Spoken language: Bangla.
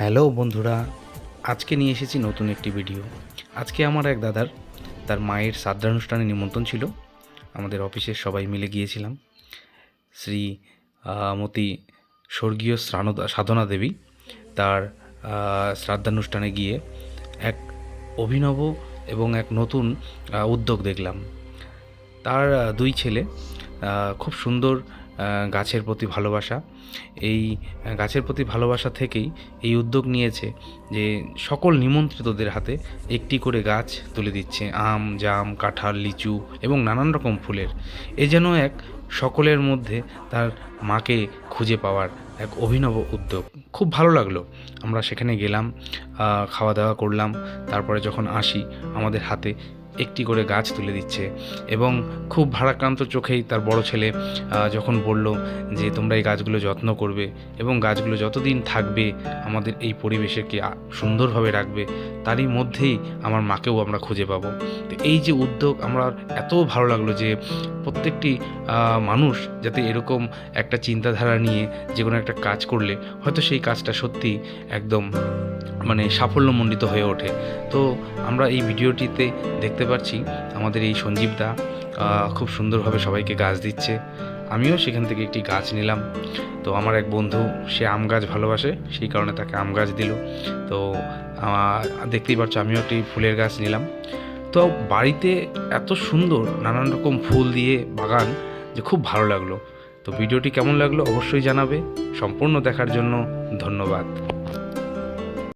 হ্যালো বন্ধুরা, আজকে নিয়ে এসেছি নতুন একটি ভিডিও। আজকে আমার এক দাদার, তার মায়ের শ্রাদ্ধানুষ্ঠানে নিমন্ত্রণ ছিল। আমাদের অফিসের সবাই মিলে গিয়েছিলাম। শ্রী মতি স্বর্গীয় শ্রানদা, সাধনা দেবী তার শ্রাদ্ধানুষ্ঠানে গিয়ে এক অভিনব এবং এক নতুন উদ্যোগ দেখলাম। তার দুই ছেলে খুব সুন্দর গাছের প্রতি ভালোবাসা। এই গাছের প্রতি ভালোবাসা থেকেই এই উদ্যোগ নিয়েছে যে সকল নিমন্ত্রিতদের হাতে একটি করে গাছ তুলে দিচ্ছে। আম, জাম, কাঁঠাল, লিচু এবং নানান রকম ফুলের। এ যেন এক সকলের মধ্যে তার মাকে খুঁজে পাওয়ার এক অভিনব উদ্যোগ। খুব ভালো লাগল। আমরা সেখানে গেলাম খাওয়া দাওয়া করলাম। তারপরে যখন আসি, আমাদের হাতে একটি করে গাছ তুলে দিচ্ছে এবং খুব ভারাক্রান্ত চোখেই তার বড় ছেলে যখন বলল যে তোমরা এই গাছগুলো যত্ন করবে এবং গাছগুলো যতদিন থাকবে আমাদের এই পরিবেশকে সুন্দরভাবে রাখবে, তারই মধ্যেই আমার মাকেও আমরা খুঁজে পাবো। তো এই যে উদ্যোগ, আমার এত ভালো লাগল যে প্রত্যেকটি মানুষ যাতে এরকম একটা চিন্তাধারা নিয়ে যে কোনো একটা কাজ করলে হয়তো সেই কাজটা সত্যি একদম মানে সাফল্যমণ্ডিত হয়ে ওঠে। তো আমরা এই ভিডিওটিতে দেখতে পাচ্ছি আমাদের এই সঞ্জীব দা খুব সুন্দরভাবে সবাইকে গাছ দিচ্ছে। আমিও সেখান থেকে একটি গাছ নিলাম। তো আমার এক বন্ধু, সে আম গাছ ভালোবাসে, সেই কারণে তাকে আম গাছ দিল। তো দেখতেই পাচ্ছ আমিও একটি ফুলের গাছ নিলাম। তো বাড়িতে এত সুন্দর নানান রকম ফুল দিয়ে বাগান যে খুব ভালো লাগল। তো ভিডিওটি কেমন লাগল অবশ্যই জানাবে। সম্পূর্ণ দেখার জন্য ধন্যবাদ।